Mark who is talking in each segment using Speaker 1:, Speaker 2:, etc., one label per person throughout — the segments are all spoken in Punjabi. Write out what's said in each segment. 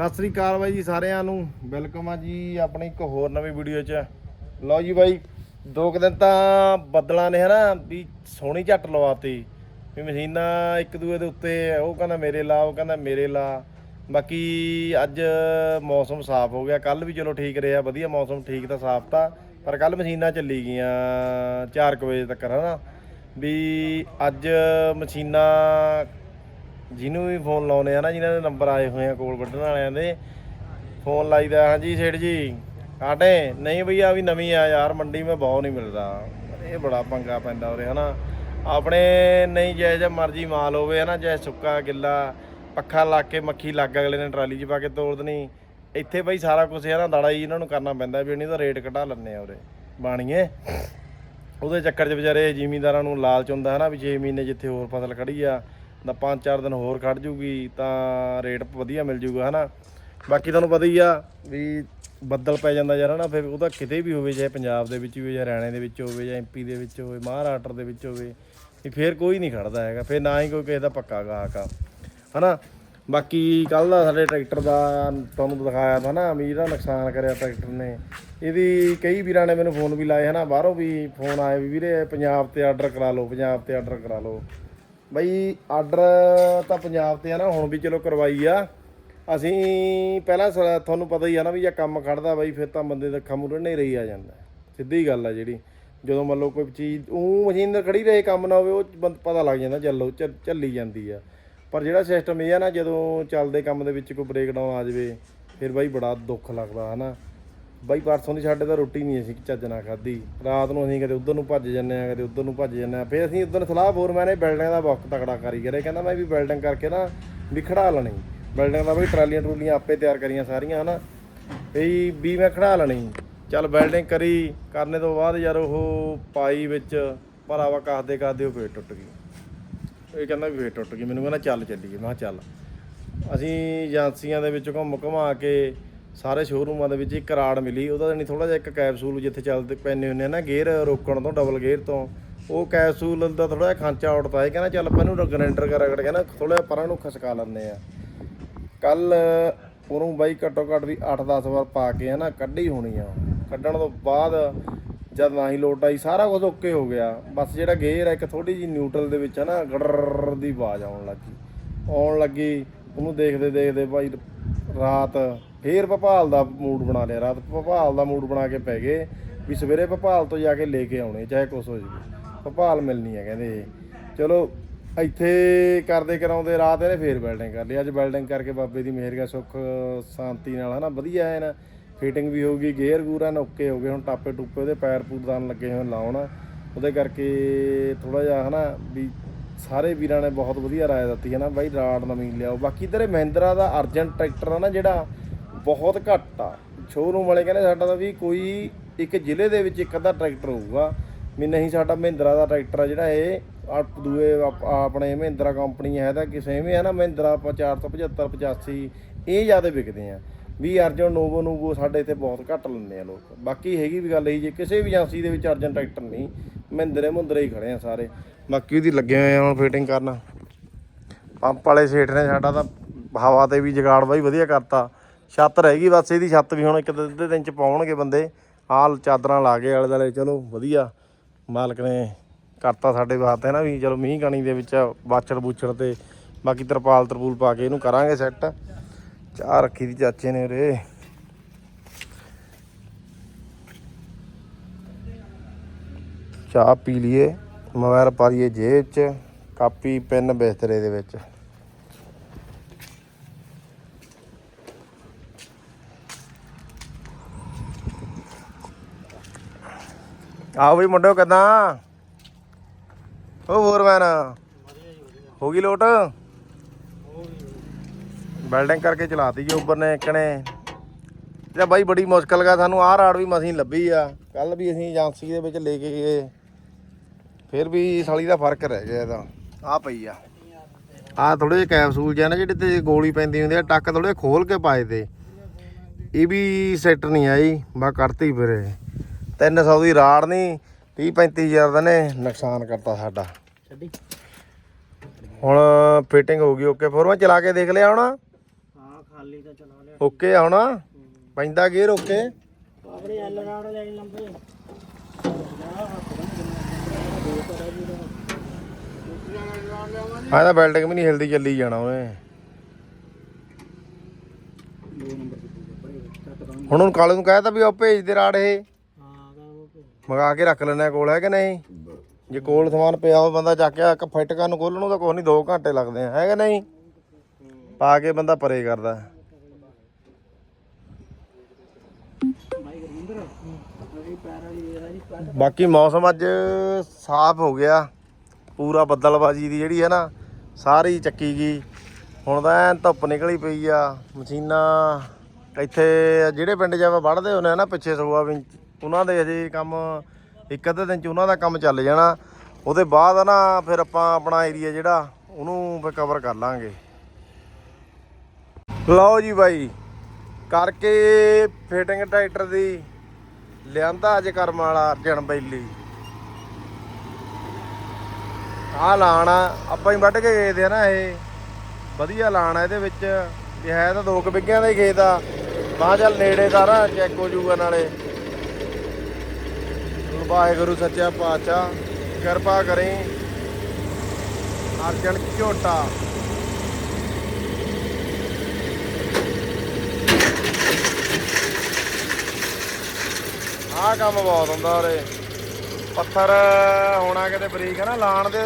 Speaker 1: ਸਤਿ ਸ੍ਰੀ ਅਕਾਲ ਬਾਈ ਜੀ ਸਾਰਿਆਂ ਨੂੰ। ਵੈਲਕਮ ਆ ਜੀ ਆਪਣੀ ਇੱਕ ਹੋਰ ਨਵੀਂ ਵੀਡੀਓ 'ਚ। ਲਓ ਜੀ ਬਾਈ, ਦੋ ਕੁ ਦਿਨ ਤਾਂ ਬੱਦਲਾਂ ਨੇ ਹਨਾ ਵੀ ਸੋਹਣੀ ਝੱਟ ਲਵਾਤੀ। ਵੀ ਮਸ਼ੀਨਾਂ ਇੱਕ ਦੂਏ ਦੇ ਉੱਤੇ, ਉਹ ਕਹਿੰਦਾ ਮੇਰੇ ਲਾ, ਉਹ ਕਹਿੰਦਾ ਮੇਰੇ ਲਾ। ਬਾਕੀ ਅੱਜ ਮੌਸਮ ਸਾਫ਼ ਹੋ ਗਿਆ। ਕੱਲ ਵੀ ਚਲੋ ਠੀਕ ਰਿਹਾ, ਵਧੀਆ ਮੌਸਮ, ਠੀਕ ਤਾਂ ਸਾਫ਼ ਤਾਂ, ਪਰ ਕੱਲ ਮਸ਼ੀਨਾਂ ਚੱਲੀ ਗਈਆਂ 4 ਵਜੇ ਤੱਕ ਹਨਾ। ਵੀ ਅੱਜ ਮਸ਼ੀਨਾਂ ਜਿਹਨੂੰ ਵੀ ਫੋਨ ਲਾਉਨੇ ਆ ਨਾ ਜਿਨ੍ਹਾਂ ਦੇ ਨੰਬਰ ਆਏ ਹੋਏ ਆ ਕੋਲ ਵੱਢਣ ਵਾਲਿਆਂ ਦੇ ਫੋਨ ਲਾਈਦਾ, ਹਾਂਜੀ ਸੇਠ ਜੀ। ਆਟੇ ਨਹੀਂ ਭਈਆ ਵੀ ਨਵੀਂ ਆ ਯਾਰ, ਮੰਡੀ ਮੈਂ ਬਹੁਤ ਨਹੀਂ ਮਿਲਦਾ। ਇਹ ਬੜਾ ਪੰਗਾ ਪੈਂਦਾ ਉਰੇ, ਹਨਾ। ਆਪਣੇ ਨਹੀਂ ਜੈ ਜੈ ਮਰਜ਼ੀ ਮਾਲ ਹੋਵੇ, ਹਨਾ ਜੈ ਸੁੱਕਾ, ਗਿੱਲਾ, ਪੱਖਾ ਲਾ ਕੇ ਮੱਖੀ ਲੱਗ ਅਗਲੇ ਨੇ ਟਰਾਲੀ 'ਚ ਪਾ ਕੇ ਤੋੜ ਦੇਣੀ। ਇੱਥੇ ਬਈ ਸਾਰਾ ਕੁਝ ਹੈ ਨਾ ਦਾੜਾ ਹੀ ਇਹਨਾਂ ਨੂੰ ਕਰਨਾ ਪੈਂਦਾ, ਵੀ ਨਹੀਂ ਤਾਂ ਰੇਟ ਘਟਾ ਲੈਂਦੇ ਆ ਉਰੇ, ਬਾਣੀਏ। ਉਹਦੇ ਚੱਕਰ 'ਚ ਵਿਚਾਰੇ ਜ਼ਿਮੀਂਦਾਰਾਂ ਨੂੰ ਲਾਲਚ ਹੁੰਦਾ ਹੈ ਨਾ ਵੀ 6 ਮਹੀਨੇ ਜਿੱਥੇ ਹੋਰ ਫਸਲ ਖੜੀ ਆ। ਤਾਂ 5-4 ਦਿਨ ਹੋਰ ਖੜ ਜੂਗੀ, ਤਾਂ ਰੇਟ ਵਧੀਆ ਮਿਲ ਜੂਗਾ, ਹਨਾ? ਬਾਕੀ ਤੁਹਾਨੂੰ ਪਤਾ ਹੀ ਆ ਵੀ ਬੱਦਲ ਪੈ ਜਾਂਦਾ ਯਾਰ, ਹਨਾ? ਫਿਰ ਉਹਦਾ ਕਿਤੇ ਵੀ ਹੋਵੇ, ਚਾਹੇ ਪੰਜਾਬ ਦੇ ਵਿੱਚ ਹੋਵੇ, ਜਾਂ ਹਰਿਆਣੇ ਦੇ ਵਿੱਚ ਹੋਵੇ, ਜਾਂ ਐਮਪੀ ਦੇ ਵਿੱਚ ਹੋਵੇ, ਮਹਾਰਾਸ਼ਟਰ ਦੇ ਵਿੱਚ ਹੋਵੇ, ਵੀ ਫਿਰ ਕੋਈ ਨਹੀਂ ਖੜਦਾ ਹੈਗਾ, ਫਿਰ ਨਾ ਹੀ ਕੋਈ ਕਿਸੇ ਦਾ ਪੱਕਾ ਗਾਹਕ ਆ, ਹਨਾ? ਬਾਕੀ ਕੱਲ ਦਾ ਸਾਡੇ ਟਰੈਕਟਰ ਦਾ ਤੁਹਾਨੂੰ ਦਿਖਾਇਆ ਤਾਂ ਨਾ ਅਮੀਰ ਦਾ ਨੁਕਸਾਨ ਕਰਿਆ ਟਰੈਕਟਰ ਨੇ। ਇਹਦੀ ਕਈ ਵੀਰਾਂ ਨੇ ਮੈਨੂੰ ਫੋਨ ਵੀ ਲਾਏ, ਹਨਾ? ਬਾਹਰੋਂ ਵੀ ਫੋਨ ਆਏ ਵੀ ਵੀਰੇ, ਪੰਜਾਬ ਤੇ ਆਰਡਰ ਕਰਾ ਲਓ, ਪੰਜਾਬ ਤੇ ਆਰਡਰ ਕਰਾ ਲਓ। ਬਈ ਆਰਡਰ ਤਾਂ ਪੰਜਾਬ ਤੇ ਆ ਨਾ, ਹੁਣ ਵੀ ਚਲੋ ਕਰਵਾਈ ਆ। ਅਸੀਂ ਪਹਿਲਾਂ ਸ- ਤੁਹਾਨੂੰ ਪਤਾ ਹੀ ਆ ਨਾ ਵੀ ਜੇ ਕੰਮ ਖੜਦਾ ਬਈ, ਫਿਰ ਤਾਂ ਬੰਦੇ ਦਾ ਖਮੂਰੇ ਨਹੀਂ ਰਹੀ ਆ ਜਾਂਦਾ। ਸਿੱਧੀ ਗੱਲ ਆ ਜਿਹੜੀ। ਜਦੋਂ ਮੰਨ ਲਓ ਕੋਈ ਚੀਜ਼ ਉਹ ਮਸ਼ੀਨ ਤੇ ਖੜੀ ਰਹੇ ਕੰਮ ਨਾ ਹੋਵੇ, ਉਹ ਬੰਦ ਪਤਾ ਲੱਗ ਜਾਂਦਾ ਚੱਲੋ ਚੱਲ- ਚੱਲੀ ਜਾਂਦੀ ਆ। ਪਰ ਜਿਹੜਾ ਸਿਸਟਮ ਇਹ ਆ ਨਾ, ਜਦੋਂ ਚੱਲਦੇ ਕੰਮ ਦੇ ਵਿੱਚ ਕੋਈ ਬ੍ਰੇਕਡਾਊਨ ਆ ਜਾਵੇ, ਫਿਰ ਬਾਈ ਬੜਾ ਦੁੱਖ ਲੱਗਦਾ, ਹਨਾ। ਬਾਈ ਪਰਸੋਂ ਦੀ ਸਾਡੇ ਤਾਂ ਰੋਟੀ ਨਹੀਂ ਅਸੀਂ ਚੱਜ ਨਾਲ ਖਾਧੀ। ਰਾਤ ਨੂੰ ਅਸੀਂ ਕਦੇ ਉਧਰ ਨੂੰ ਭੱਜ ਜੰਨੇ ਆ ਕਦੇ ਉਧਰ ਨੂੰ ਭੱਜ ਜੰਨੇ ਆ ਫਿਰ ਅਸੀਂ ਉਧਰ ਸਲਾਹ ਹੋਰ ਮੈਨੇ ਬਿਲਡਿੰਗ ਦਾ ਬਹੁਤ ਤਕੜਾ ਕਰੀ ਕਰੇ ਕਹਿੰਦਾ ਮੈਂ ਵੀ ਬਿਲਡਿੰਗ ਕਰਕੇ ਨਾ ਵੀ ਖੜਾ ਲੈਣੀ। ਬਿਲਡਿੰਗ ਦਾ ਬਈ ਟਰਾਲੀਆਂ ਟਰੂਲੀਆਂ ਆਪੇ ਤਿਆਰ ਕਰੀਆਂ ਸਾਰੀਆਂ, ਹਨਾ। ਵੀ ਵੀ ਮੈਂ ਖੜਾ ਲੈਣੀ। ਚੱਲ ਬਿਲਡਿੰਗ ਕਰੀ, ਕਰਨੇ ਤੋਂ ਬਾਅਦ ਯਾਰ ਉਹ ਪਾਈ ਵਿੱਚ ਭਰਾਵਾ ਕਾਹਦੇ ਕਾਹਦੇ ਉਹ ਫੇਰ ਟੁੱਟ ਗਈ। ਇਹ ਕਹਿੰਦਾ ਵੀ ਫੇਰ ਟੁੱਟ ਗਈ। ਮੈਨੂੰ ਕਹਿੰਦਾ ਚੱਲ ਚੱਲੀਏ। ਮੈਂ ਕਿਹਾ ਚੱਲ। ਅਸੀਂ ਏਜੰਸੀਆਂ ਦੇ ਵਿੱਚ ਘੁੰਮ ਘੁਮਾ ਕੇ ਸਾਰੇ ਸ਼ੋਰੂਮਾਂ ਦੇ ਵਿੱਚ ਇੱਕ ਰਾੜ ਮਿਲੀ। ਉਹਦਾ ਨਹੀਂ ਥੋੜਾ ਜਿਹਾ ਇੱਕ ਕੈਪਸੂਲ ਜਿੱਥੇ ਚੱਲਦੇ ਪੈਨੇ ਹੁੰਦੇ ਆ ਨਾ ਗੇਅਰ ਰੋਕਣ ਤੋਂ ਡਬਲ ਗੇਅਰ ਤੋਂ। ਉਹ ਕੈਪਸੂਲ ਦਾ ਥੋੜਾ ਜਿਹਾ ਖਾਂਚਾ ਉੜਦਾ ਹੈ ਕਹਿੰਦਾ ਚੱਲ ਆਪਾਂ ਇਹਨੂੰ ਗਰੈਂਡਰ ਕਰ ਰਗੜ ਕੇ ਨਾ ਥੋੜਾ ਜਿਹਾ ਪਰਾਂ ਨੂੰ ਖਸਕਾ ਲੈਂਦੇ ਆ। ਕੱਲ ਉਹਨੂੰ ਬਾਈ ਘੱਟੋ ਘੱਟ ਵੀ 8-10 ਵਾਰ ਪਾ ਕੇ ਹਨਾ, ਕੱਢੀ ਹੋਣੀ ਆ। ਕੱਢਣ ਤੋਂ ਬਾਅਦ ਜਦ ਨਾ ਹੀ ਲੋਟ ਆਈ, ਸਾਰਾ ਕੁਝ ਓਕੇ ਹੋ ਗਿਆ। ਬਸ ਜਿਹੜਾ ਗੇਅਰ ਹੈ ਇੱਕ ਥੋੜੀ ਜੀ ਨਿਊਟਰਲ ਦੇ ਵਿੱਚ ਹਨਾ ਗੜਰ ਦੀ ਆਵਾਜ਼ ਆਉਣ ਲੱਗੀ। ਆਉਣ ਲੱਗੀ, ਉਹਨੂੰ ਦੇਖਦੇ ਦੇਖਦੇ ਭਾਈ ਰਾਤ ਫੇਰ ਭਪਾਲ ਦਾ ਮੂਡ ਬਣਾ ਲਿਆ। ਰਾਤ ਭਪਾਲ ਦਾ ਮੂਡ ਬਣਾ ਕੇ ਪੈ ਗਏ ਵੀ ਸਵੇਰੇ ਭਪਾਲ ਤੋਂ ਜਾ ਕੇ ਲੈ ਕੇ ਆਉਣੇ, ਚਾਹੇ ਕੁਛ ਹੋ ਜਾਵੇ। ਭਪਾਲ ਮਿਲਣੀ ਹੈ ਕਹਿੰਦੇ ਇਹ। ਚਲੋ, ਇੱਥੇ ਕਰਦੇ ਕਰਾਉਂਦੇ ਰਾਤ ਇਹਨੇ ਫੇਰ ਬਿਲਡਿੰਗ ਕਰ ਲਈ। ਅੱਜ ਬਿਲਡਿੰਗ ਕਰਕੇ ਬਾਬੇ ਦੀ ਮਿਹਰ ਦਾ ਸੁੱਖ, ਸ਼ਾਂਤੀ ਨਾਲ ਹਨਾ, ਵਧੀਆ ਹੈ ਨਾ ਫਿਟਿੰਗ ਵੀ ਹੋ ਗਈ ਗੇਅਰ ਗੂਰਾ ਓਕੇ ਹੋ ਗਏ। ਹੁਣ ਟਾਪੇ ਟੂਪੇ ਉਹਦੇ ਪੈਰ ਪੂਰ ਪੂਰਦਾਨ ਲੱਗੇ ਹੋਏ ਲਾਉਣ। ਉਹਦੇ ਕਰਕੇ ਥੋੜਾ ਜਿਹਾ ਹਨਾ ਵੀ ਸਾਰੇ ਵੀਰਾਂ ਨੇ ਬਹੁਤ ਵਧੀਆ ਰਾਏ ਦਿੱਤੀ ਹੈ ਨਾ, ਬਾਈ ਰਾੜ ਨਵੀਂ ਲਿਆਓ। ਬਾਕੀ ਇਧਰ ਮਹਿੰਦਰਾ ਦਾ ਅਰਜਨ ਟਰੈਕਟਰ ਆ ਨਾ ਜਿਹੜਾ, ਬਹੁਤ ਘੱਟ ਆ। ਸ਼ੋਰੂਮ ਵਾਲੇ ਕਹਿੰਦੇ ਸਾਡਾ ਤਾਂ ਵੀ ਕੋਈ ਇੱਕ ਜ਼ਿਲ੍ਹੇ ਦੇ ਵਿੱਚ ਇੱਕ ਅੱਧਾ ਟਰੈਕਟਰ ਹੋਊਗਾ। ਵੀ ਨਹੀਂ, ਸਾਡਾ ਮਹਿੰਦਰਾ ਦਾ ਟਰੈਕਟਰ ਆ ਜਿਹੜਾ, ਇਹ ਆ ਦੂਏ ਆਪ- ਆਪਣੇ ਮਹਿੰਦਰਾ ਕੰਪਨੀ ਹੈ ਤਾਂ ਕਿਸੇ ਵੀ ਹੈ ਨਾ, ਮਹਿੰਦਰਾ 475 85 ਇਹ ਜ਼ਿਆਦਾ ਵਿਕਦੇ ਆ। ਵੀ ਅਰਜਨ, ਨੋਵੋ ਨੂੰ ਸਾਡੇ ਇੱਥੇ ਬਹੁਤ ਘੱਟ ਲੈਂਦੇ ਆ ਲੋਕ। ਬਾਕੀ ਹੈਗੀ ਵੀ ਗੱਲ ਇਹ ਜੇ, ਕਿਸੇ ਵੀ ਏਜੰਸੀ ਦੇ ਵਿੱਚ ਅਰਜਨ ਟਰੈਕਟਰ ਨਹੀਂ ਮਹਿੰਦਰੇ ਮੁੰਦਰੇ ਹੀ ਖੜੇ ਆ ਸਾਰੇ। ਬਾਕੀ ਉਹਦੀ ਲੱਗੇ ਹੋਏ ਆ ਹੁਣ ਫਿਟਿੰਗ ਕਰਨ। ਪੰਪ ਵਾਲੇ ਸੇਠ ਨੇ ਸਾਡਾ ਤਾਂ ਹਵਾ ਤੇ ਵੀ ਜਗਾੜ ਬਾਈ ਵਧੀਆ ਕਰਤਾ। ਛੱਤ ਰਹਿ ਗਈ ਬਸ ਇਹਦੀ, ਛੱਤ ਵੀ ਹੁਣ ਇੱਕ ਅੱਧੇ ਦਿਨ ਚ ਪਾਉਣਗੇ ਬੰਦੇ। ਆਹ ਚਾਦਰਾਂ ਲਾ ਕੇ ਆਲੇ ਦੁਆਲੇ, ਚਲੋ ਵਧੀਆ। ਮਾਲਕ ਨੇ ਕਰਤਾ ਸਾਡੇ ਵਾਸਤੇ ਨਾ ਵੀ ਚਲੋ ਮੀਂਹ ਕਣੀ ਦੇ ਵਿੱਚ ਬਾਛੜ ਬੂਛੜ ਤੇ ਬਾਕੀ ਤਰਪਾਲ ਤਰਪੂਲ ਪਾ ਕੇ ਇਹਨੂੰ ਕਰਾਂਗੇ ਸੈੱਟ ਚਾਹ ਰੱਖੀ ਦੀ ਚਾਚੇ ਨੇ ਉਰੇ। ਚਾਹ ਪੀ ਲਈਏ। ਮੋਬਾਈਲ ਪਾ ਲਈਏ ਜੇਬ 'ਚ, ਕਾਪੀ, ਪੈਨ ਬਿਸਤਰੇ ਦੇ ਵਿੱਚ। ਆਓ ਵੀ ਮੁੰਡਿਓ, ਕਿਦਾਂ? ਉਹ ਹੋਰ ਮੈਨ ਹੋ ਗਈ ਲੋਟ? ਬਿਲਡਿੰਗ ਕਰਕੇ ਚਲਾਤੀ ਜੀ ਉੱਪਰ ਨੇ ਇੱਕਣੇ ਤੇ ਬਾਈ ਬੜੀ ਮੁਸ਼ਕਲ ਗਾ, ਸਾਨੂੰ ਆਹ ਰਾੜ ਵੀ ਮਸੀਂ ਲੱਭੀ ਆ। ਕੱਲ ਵੀ ਅਸੀਂ ਏਜੰਸੀ ਦੇ ਵਿੱਚ ਲੈ ਕੇ ਗਏ। ਫਿਰ ਵੀ ਸਾਲੀ ਦਾ ਫ਼ਰਕ ਰਹਿ ਗਿਆ ਇਹਦਾ। ਆ ਪਈ ਆ। ਆ ਥੋੜੇ ਜਿਹੇ ਕੈਪਸੂਲ ਜਿਹਾ ਨਾ ਜਿਹੜੇ ਤੇ ਗੋਲੀ ਪੈਂਦੀ ਹੁੰਦੀ ਆ ਟੱਕ ਥੋੜੇ ਖੋਲ ਕੇ ਪਾਏ ਤੇ। ਇਹ ਵੀ ਸੈੱਟ ਨਹੀਂ ਆਈ ਬਾ ਕਰਤੀ ਫਿਰ ਇਹ। 300 ਦੀ ਰਾੜ ਨਹੀਂ 30 35000 ਦਾ ਨੇ ਨੁਕਸਾਨ ਕਰਤਾ ਸਾਡਾ।
Speaker 2: ਛੱਡੀ।
Speaker 1: ਹੁਣ ਫਿਟਿੰਗ ਹੋ ਗਈ ਓਕੇ ਫੋਰ ਮੈਂ ਚਲਾ ਕੇ ਦੇਖ ਲਿਆ ਹੁਣ।
Speaker 2: ਹਾਂ ਖਾਲੀ ਤਾਂ ਚਲਾ ਲਿਆ।
Speaker 1: ਓਕੇ ਆ ਹੁਣ। ਪੈਂਦਾ ਗੇਰ ਓਕੇ
Speaker 2: ਆਪਣੇ ਐਲ ਰਾਡ ਲੈ ਲੰਬੇ।
Speaker 1: ਆ ਤਾਂ ਬਿਲਡਿੰਗ ਵੀ ਨਹੀਂ ਹਿਲਦੀ, ਚੱਲੀ ਜਾਣਾ ਉਹਨੇ। ਹੁਣ ਉਹਨੂੰ ਕਾਲੇ ਨੂੰ ਕਹਿ ਤਾ ਵੀ ਉਹ ਭੇਜ ਦੇ ਰਾੜ ਇਹ। ਮੰਗਾ ਕੇ ਰੱਖ ਲੈਣਾ ਕੋਲ ਹੈ ਕਿ ਨਹੀਂ? ਜੇ ਕੋਲ ਸਮਾਨ ਪਿਆ ਹੋਵੇ, ਬੰਦਾ ਚੱਕ ਕੇ ਇੱਕ ਫਿੱਟ ਕਰਨ ਖੋਲਣ ਨੂੰ ਤਾਂ ਕੁਛ ਨਹੀਂ 2 ਘੰਟੇ ਲੱਗਦੇ ਆ, ਹੈ ਕਿ ਨਹੀਂ? ਪਾ ਕੇ ਬੰਦਾ ਪਰੇ ਕਰਦਾ
Speaker 2: ਭਾਈ ਗੁਰਮਿੰਦਰ ਅਰੇ ਪੈਰ ਵਾਲੀ ਇਹ ਜੀ ਪੈਰ
Speaker 1: ਬਾਕੀ ਮੌਸਮ ਅੱਜ ਸਾਫ਼ ਹੋ ਗਿਆ। ਪੂਰਾ ਬੱਦਲਬਾਜੀ ਦੀ ਜਿਹੜੀ ਹੈ ਨਾ, ਸਾਰੀ ਚੱਕੀ ਗਈ। ਹੁਣ ਤਾਂ ਐਨ ਧੁੱਪ ਨਿਕਲੀ ਪਈ ਆ। ਮਸ਼ੀਨਾਂ ਇੱਥੇ ਜਿਹੜੇ ਪਿੰਡ ਜਾਵਾ ਵੜਦੇ ਹੁੰਦੇ ਆ ਨਾ ਪਿੱਛੇ ਸਗੋਆ ਵੀ, ਉਹਨਾਂ ਦੇ ਅਜੇ ਕੰਮ ਇੱਕ ਅੱਧੇ ਦਿਨ ਚ ਉਹਨਾਂ ਦਾ ਕੰਮ ਚੱਲ ਜਾਣਾ। ਉਹਦੇ ਬਾਅਦ ਆ ਨਾ ਫਿਰ ਆਪਾਂ ਆਪਣਾ ਏਰੀਆ ਜਿਹੜਾ, ਉਹਨੂੰ ਫਿਰ ਕਵਰ ਕਰ ਲਾਂਗੇ। ਲਓ ਜੀ ਬਾਈ, ਕਰਕੇ ਫਿਟਿੰਗ ਟਰੈਕਟਰ ਦੀ ਲਿਆਂਦਾ ਅੱਜ ਕਰਮ ਵਾਲਾ ਅਰਜਨ ਬੈਲੀ। ਆਹ ਲਾਣ ਆਪਾਂ ਹੀ ਵੱਢ ਕੇ ਗਏ ਤੇ ਨਾ ਇਹ। ਵਧੀਆ ਲਾਣ ਆ ਇਹਦੇ ਵਿੱਚ। ਇਹ ਹੈ ਤਾਂ ਦੋ ਕੁ ਬਿੱਗਿਆਂ ਦਾ ਹੀ ਖੇਤ ਆ। ਬਾਹ ਚੱਲ ਨੇੜੇ ਦਾ ਨਾ ਚੈੱਕ ਹੋ ਜੂਗਾ ਨਾਲੇ। ਵਾਹਿਗੁਰੂ ਸੱਚਾ ਪਾਤਸ਼ਾਹ, ਕਿਰਪਾ ਕਰੇ। ਅਰਜਨ ਝੋਟਾ। ਆਹ ਕੰਮ ਬਹੁਤ ਹੁੰਦਾ ਉਰੇ। ਪੱਥਰ, ਹੋਣਾ ਕਿਤੇ ਬਰੀਕ ਹੈ ਨਾ, ਲਾਣ ਦੇ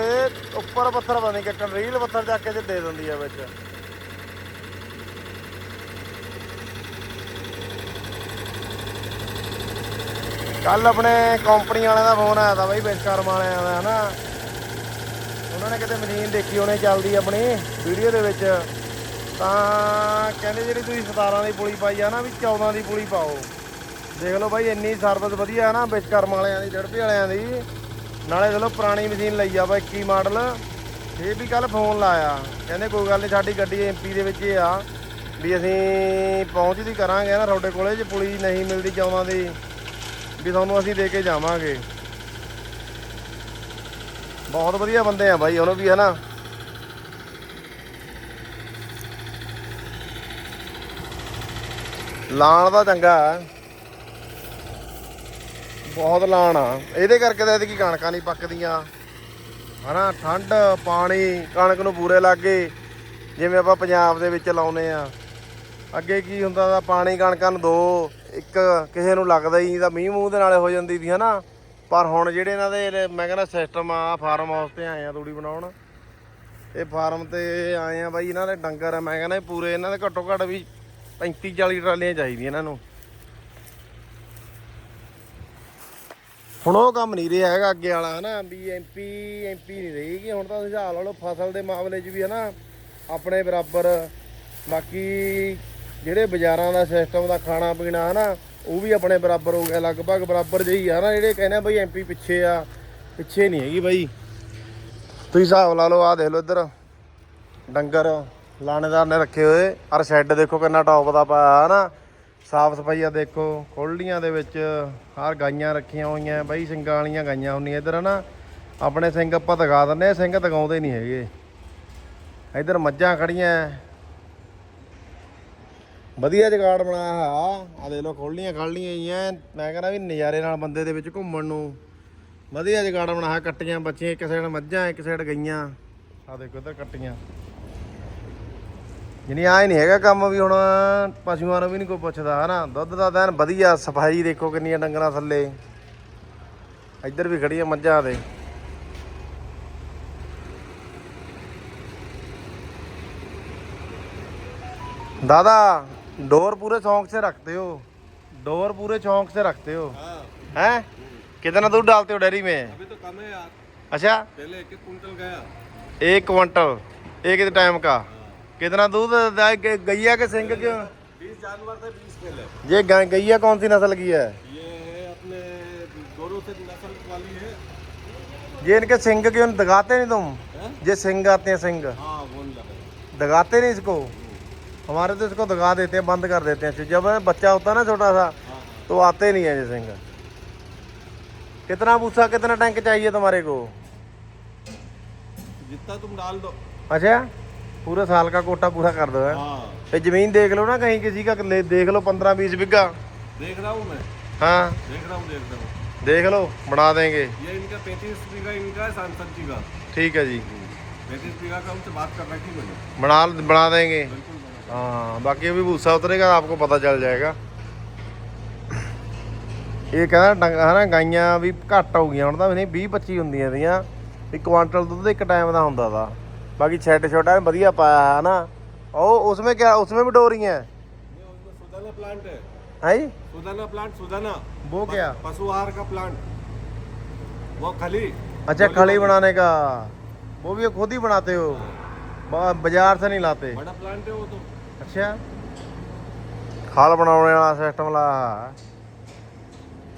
Speaker 1: ਉੱਪਰ ਪੱਥਰ ਪਤਾ ਨਹੀਂ ਕਿੱਕਣ ਰੀਲ ਪੱਥਰ ਚੱਕ ਕੇ ਤੇ ਦੇ ਦਿੰਦੀ ਆ ਵਿੱਚ। ਕੱਲ ਆਪਣੇ ਕੰਪਨੀ ਵਾਲਿਆਂ ਦਾ ਫੋਨ ਆਇਆ ਤਾਂ ਬਈ ਵਿਸ਼ਕਰਮ ਵਾਲਿਆਂ ਦਾ, ਹਨਾ। ਉਹਨਾਂ ਨੇ ਕਿਤੇ ਮਸ਼ੀਨ ਦੇਖੀ, ਉਹਨੇ ਚੱਲਦੀ ਆਪਣੀ ਵੀਡੀਓ ਦੇ ਵਿੱਚ। ਤਾਂ ਕਹਿੰਦੇ ਜਿਹੜੀ ਤੁਸੀਂ 17 ਦੀ ਪੁਲੀ ਪਾਈ ਆ ਨਾ, ਵੀ 14 ਦੀ ਪੁਲੀ ਪਾਓ। ਦੇਖ ਲਓ ਬਾਈ, ਇੰਨੀ ਸਰਵਿਸ ਵਧੀਆ ਹੈ ਨਾ ਵਿਸ਼ਕਰਮ ਵਾਲਿਆਂ ਦੀ ਜੜਪੀ ਵਾਲਿਆਂ ਦੀ। ਨਾਲੇ ਦੇਖ ਲਓ ਪੁਰਾਣੀ ਮਸ਼ੀਨ ਲਈ ਆ ਬਾ 21 ਮਾਡਲ। ਇਹ ਵੀ ਕੱਲ ਫੋਨ ਲਾਇਆ। ਕਹਿੰਦੇ ਕੋਈ ਗੱਲ ਨਹੀਂ ਸਾਡੀ ਗੱਡੀ ਐਮਪੀ ਦੇ ਵਿੱਚ ਇਹ ਆ। ਵੀ ਅਸੀਂ ਪਹੁੰਚਦੀ ਕਰਾਂਗੇ ਨਾ ਤੁਹਾਡੇ ਕੋਲੇ, ਜੇ ਪੁਲੀ ਨਹੀਂ ਮਿਲਦੀ ਚਾਵਾਂ ਦੀ, ਵੀ ਤੁਹਾਨੂੰ ਅਸੀਂ ਦੇ ਕੇ ਜਾਵਾਂਗੇ। ਬਹੁਤ ਵਧੀਆ ਬੰਦੇ ਆ ਬਾਈ ਉਹਨੂੰ ਵੀ ਹੈ ਨਾ। ਲਾਣ ਦਾ ਚੰਗਾ ਹੈ। ਬਹੁਤ ਲਾਣ ਆ। ਇਹਦੇ ਕਰਕੇ ਤਾਂ ਇਹਦੀ ਕਣਕਾਂ ਨਹੀਂ ਪੱਕਦੀਆਂ। ਹਨਾ, ਠੰਡ, ਪਾਣੀ, ਕਣਕ ਨੂੰ ਪੂਰੇ ਲੱਗੇ, ਜਿਵੇਂ ਆਪਾਂ ਪੰਜਾਬ ਦੇ ਵਿੱਚ ਲਾਉਨੇ ਆ। ਅੱਗੇ ਕੀ ਹੁੰਦਾ ਦਾ ਪਾਣੀ ਕਣਕਾਂ ਨੂੰ ਦੋ, ਇੱਕ ਕਿਸੇ ਨੂੰ ਲੱਗਦਾ ਹੀ ਨਹੀਂ ਤਾਂ ਮੀਂਹ ਮੂੰਹ ਦੇ ਨਾਲੇ ਹੋ ਜਾਂਦੀ ਸੀ, ਹਨਾ। ਪਰ ਹੁਣ ਜਿਹੜੇ ਇਹਨਾਂ ਦੇ ਇਹ ਮੈਂ ਕਹਿੰਦਾ ਸਿਸਟਮ ਆ ਫਾਰਮ ਹਾਊਸ ਤੇ ਆਏ ਆ ਤੂੜੀ ਬਣਾਉਣ। ਇਹ ਫਾਰਮ ਤੇ ਆਏ ਆ ਬਾਈ, ਇਹਨਾਂ ਦੇ ਡੰਗਰ ਆ, ਮੈਂ ਕਹਿੰਦਾ ਇਹ ਪੂਰੇ, ਇਹਨਾਂ ਦੇ ਘੱਟੋ ਘੱਟ ਵੀ 35 40 ਟਰਾਲੀਆਂ ਚਾਹੀਦੀਆਂ ਇਹਨਾਂ ਨੂੰ। ਹੁਣ ਉਹ ਕੰਮ ਨਹੀਂ ਰਿਹਾ ਹੈਗਾ ਅੱਗੇ ਵਾਲਾ, ਹਨਾ? ਵੀ ਐਮਪੀ ਐਮਪੀ ਨਹੀਂ ਰਹੇਗੀ ਹੁਣ ਤਾਂ ਤੁਸੀਂ ਹਾਲ ਲਓ, ਫਸਲ ਦੇ ਮਾਮਲੇ 'ਚ ਵੀ ਹਨਾ, ਆਪਣੇ ਬਰਾਬਰ। ਬਾਕੀ ਜਿਹੜੇ ਬਾਜ਼ਾਰਾਂ ਦਾ ਸਿਸਟਮ ਦਾ ਖਾਣਾ ਪੀਣਾ ਹਨਾ, ਉਹ ਵੀ ਆਪਣੇ ਬਰਾਬਰ ਹੋ ਗਿਆ, ਲਗਭਗ ਬਰਾਬਰ ਜਿਹੀ ਆ ਨਾ ਜਿਹੜੇ ਕਹਿੰਦੇ ਆ ਬਈ ਐਮਪੀ ਪਿੱਛੇ ਆ, ਪਿੱਛੇ ਨਹੀਂ ਹੈਗੀ ਬਾਈ। ਤੁਸੀਂ ਹਿਸਾਬ ਲਾ ਲਓ ਆ ਦੇਖ ਲਓ ਇੱਧਰ। ਡੰਗਰ ਲਾਣੇਦਾਰ ਨੇ ਰੱਖੇ ਹੋਏ। ਅਰ ਸ਼ੈੱਡ ਦੇਖੋ ਕਿੰਨਾ ਟੌਪ ਦਾ ਪਾਇਆ ਹਨਾ। ਸਾਫ਼ ਸਫ਼ਾਈ ਆ ਦੇਖੋ ਖੋਲੜੀਆਂ ਦੇ ਵਿੱਚ ਹਰ ਗਾਈਆਂ ਰੱਖੀਆਂ ਹੋਈਆਂ, ਬਈ ਸਿੰਘਾਂ ਵਾਲੀਆਂ ਗਾਈਆਂ ਹੁੰਦੀਆਂ। ਇੱਧਰ ਨਾ ਆਪਣੇ ਸਿੰਘ ਆਪਾਂ ਦਿਖਾ ਦਿੰਦੇ ਆ ਸਿੰਘ ਦਿਖਾਉਂਦੇ ਨਹੀਂ ਹੈਗੇ। ਇੱਧਰ ਮੱਝਾਂ ਖੜੀਆਂ ਵਧੀਆ ਜਗਾੜ ਬਣਾਇਆ ਹੋਇਆ। ਆ ਦੇਖ ਲਓ ਖੋਲੜੀਆਂ ਖੜਲੀਆਂ ਆਈਆਂ ਮੈਂ ਕਹਿੰਦਾ ਵੀ ਨਜ਼ਾਰੇ ਨਾਲ ਬੰਦੇ ਦੇ ਵਿੱਚ ਘੁੰਮਣ ਨੂੰ ਵਧੀਆ ਜਗਾੜ ਬਣਾਇਆ ਕੱਟੀਆਂ ਬੱਚੀਆਂ, ਇੱਕ ਸਾਈਡ ਮੱਝਾਂ, ਇੱਕ ਸਾਈਡ ਗਈਆਂ। ਆ ਦੇਖੋ ਇੱਧਰ ਕੱਟੀਆਂ। ਜਿਨੀ ਆਏ ਨਹੀਂ ਹੈਗਾ ਕੰਮ ਵੀ ਹੁਣ ਪਸ਼ੂਆਂ ਨੂੰ ਵੀ ਨਹੀਂ ਕੋਈ ਪੁੱਛਦਾ ਹਨਾ ਦੁੱਧ ਦਾ ਤਾਂ ਐਨ ਵਧੀਆ ਸਫਾਈ ਦੇਖੋ ਕਿੰਨੀਆਂ ਡੰਗਰਾਂ ਥੱਲੇ ਇੱਧਰ ਵੀ ਖੜੀਆਂ ਮੱਝਾਂ ਦੇ दादा डोर पूरे शौक से रखते हो डोर पूरे शौक से रखते हो
Speaker 3: हाँ
Speaker 1: हैं कितना दूध डालते हो डेयरी में
Speaker 3: अभी तो कम है यार
Speaker 1: अच्छा
Speaker 3: पहले एक एक कुंटल गया
Speaker 1: एक क्विंटल एक टाइम का कितना दूध है? गैया के सिंग क्यों?
Speaker 3: बीस जानवर थे बीस पहले
Speaker 1: ये गैया कौन सी नस्ल की है?
Speaker 3: ये है अपने गोरू से नस्ल वाली है।
Speaker 1: ये इनके सिंग क्यों दगाते नहीं तुम?
Speaker 3: हैं?
Speaker 1: ये सिंग आते हैं सिंग
Speaker 3: हाँ वो नहीं
Speaker 1: दगाते नहीं इसको? हमारे तो इसको दगा देते हैं बंद कर देते हैं। जब बच्चा होता है ना छोटा सा
Speaker 3: हाँ।
Speaker 1: तो आते नहीं है ये सिंह। कितना भूसा कितना टैंक चाहिए तुम्हारे को?
Speaker 3: जितना तुम डाल दो।
Speaker 1: अच्छा? ਪੂਰੇ ਸਾਲ ਦਾ ਕੋਟਾ ਪੂਰਾ ਕਰ ਦੋ
Speaker 3: ਹੈ।
Speaker 1: ਤੇ ਜ਼ਮੀਨ ਦੇਖ ਲਓ ਨਾ ਕਹੀਂ ਕਿਸੇ ਕਾ ਦੇਖ ਲਓ 15 20
Speaker 3: ਬਿੱਗਾ।
Speaker 1: ਦੇਖ ਲਓ ਬਣਾ ਦੇਂਗੇ।
Speaker 3: ये इनका पैंतीस बीघा इनका है ਠੀਕ ਹੈ ਜੀ।
Speaker 1: ਬਣਾ ਬਣਾ ਦੇਂਗੇ।
Speaker 3: बिल्कुल बना।
Speaker 1: हाँ बाकी अभी भूसा उतरेगा आपको ਇਹ ਕਹਿੰਦਾ ਡੰਗ- ਹਨਾ ਗਾਈਆਂ ਵੀ ਘੱਟ ਹੋ ਗਈਆਂ ਹੁਣ ਤਾਂ ਵੀ ਨਹੀਂ 20 25 ਹੁੰਦੀਆਂ ਦੀਆਂ ਇੱਕ ਕੁਆਂਟਲ ਦੁੱਧ ਇੱਕ ਟਾਈਮ ਦਾ ਹੁੰਦਾ ਦਾ बाकी छेट छोटा बढ़िया पाया है ना ओ उसमें क्या उसमें भी डोरी है
Speaker 3: सुदाना प्लांट है
Speaker 1: आई
Speaker 3: सुदाना प्लांट सुदाना
Speaker 1: वो क्या
Speaker 3: पशु आहार का प्लांट वो खली
Speaker 1: अच्छा खली बनाने का वो भी खुद ही बनाते हो बाजार से नहीं लाते
Speaker 3: बड़ा प्लांट है वो तो
Speaker 1: अच्छा ਖਾਲ ਬਣਾਉਣ ਵਾਲਾ ਸਿਸਟਮ ਲਾ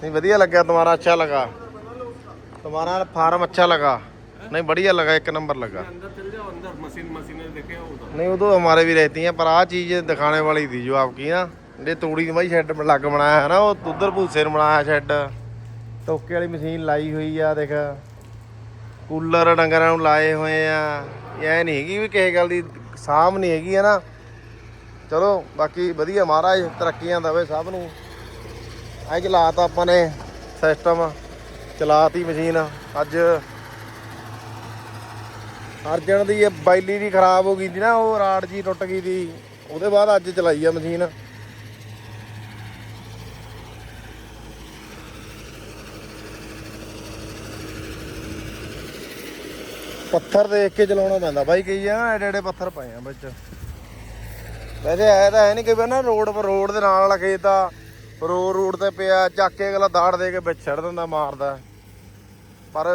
Speaker 1: ਨਹੀਂ ਵਧੀਆ ਲੱਗਿਆ ਤੁਹਾਡਾ ਅੱਛਾ ਲਗਾ ਤੁਹਾਡਾ ਫਾਰਮ ਅੱਛਾ ਲਗਾ नहीं बढ़िया लगा एक नंबर लगा
Speaker 3: अंदर चल जाओ अंदर मशीन मशीनें देखे हो उधर
Speaker 1: नहीं वो तो हमारे भी रहती हैं पर आ चीज दिखाने वाली थी जो आपकी ना ये तूड़ी भाई ਸ਼ੈੱਡ ਲੱਗ ਬਣਾਇਆ ਹੈ ਨਾ ਉਹ ਉਧਰ ਭੂਸੇ ਨੂੰ ਬਣਾਇਆ ਸ਼ੈੱਡ ਟੋਕੇ ਵਾਲੀ ਮਸ਼ੀਨ ਲਾਈ ਹੋਈ ਆ ਦੇਖ ਕੂਲਰ ਡੰਗਰਾਂ ਨੂੰ ਲਾਏ ਹੋਏ ਆ ਇਹ ਐ ਨਹੀਂ ਹੈਗੀ ਵੀ ਕਿਸੇ ਗੱਲ ਦੀ ਸਾਂਭ ਨਹੀਂ ਹੈਗੀ ਹੈ ਨਾ ਚਲੋ ਬਾਕੀ ਵਧੀਆ ਮਹਾਰਾਜ ਤਰੱਕੀਆਂ ਦੇਵੇ ਸਭ ਨੂੰ ਐ ਚਲਾਤਾ ਆਪਾਂ ਨੇ ਸਿਸਟਮ ਚਲਾਤੀ ਮਸ਼ੀਨ ਅੱਜ ਅਰਜਨ ਦੀ ਇਹ ਬਾਈਲੀ ਦੀ ਖਰਾਬ ਹੋ ਗਈ ਸੀ ਨਾ, ਉਹ ਰਾੜ ਜੀ ਟੁੱਟ ਗਈ ਸੀ। ਉਹਦੇ ਬਾਅਦ ਅੱਜ ਚਲਾਈ ਆ ਮਸ਼ੀਨ। ਪੱਥਰ ਦੇਖ ਕੇ ਚਲਾਉਣਾ ਪੈਂਦਾ ਬਾਈ, ਕਈ ਆ ਐਡੇ ਐਡੇ ਪੱਥਰ ਪਏ ਆ ਵਿੱਚ। ਵੈਸੇ ਐ ਤਾਂ ਹੈ ਨਹੀਂ ਕਿ ਵੀ ਨਾ ਰੋਡ ਪਰ ਰੋਡ ਦੇ ਨਾਲ ਵਾਲਾ ਖੇਤ ਆ ਰੋਡ ਰੋਡ ਤੇ ਪਿਆ, ਚੱਕ ਕੇ ਅਗਲਾ ਦਾੜ ਦੇ ਕੇ ਵਿੱਚ ਦਿੰਦਾ ਮਾਰਦਾ। ਪਰ